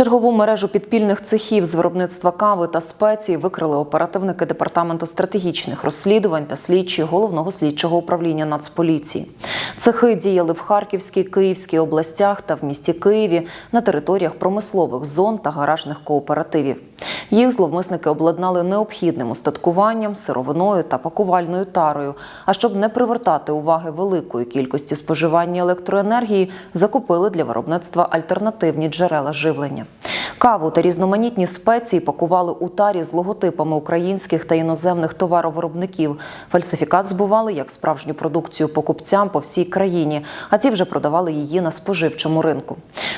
Чергову мережу підпільних цехів з виробництва кави та спецій викрили оперативники департаменту стратегічних розслідувань та слідчі головного слідчого управління Нацполіції. Цехи діяли в Харківській, Київській областях та в місті Києві на територіях промислових зон та гаражних кооперативів. Їх зловмисники обладнали необхідним устаткуванням, сировиною та пакувальною тарою. А щоб не привертати уваги великої кількості споживання електроенергії, закупили для виробництва альтернативні джерела живлення. Каву та різноманітні спеції пакували у тарі з логотипами українських та іноземних товаровиробників. Фальсифікат збували як справжню продукцію покупцям по всій країні, а ті вже продавали її на споживчому ринку.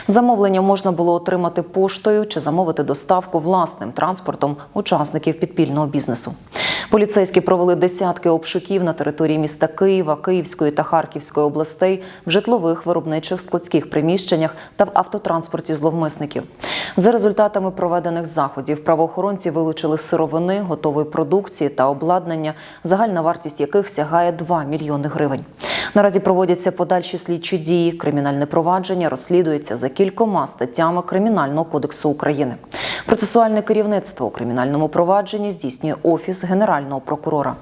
Замовлення можна було отримати поштою чи замовити доставку власним транспортом учасників підпільного бізнесу. Поліцейські провели десятки обшуків на території міста Києва, Київської та Харківської областей в житлових виробничих складських приміщеннях та в автотранспорті зловмисників. За результатами проведених заходів правоохоронці вилучили сировини, готової продукції та обладнання, загальна вартість яких сягає 2 мільйони гривень. Наразі проводяться подальші слідчі дії. Кримінальне провадження розслідується за кількома статтями Кримінального кодексу України. Процесуальне керівництво у кримінальному провадженні здійснює офіс генерального прокурора.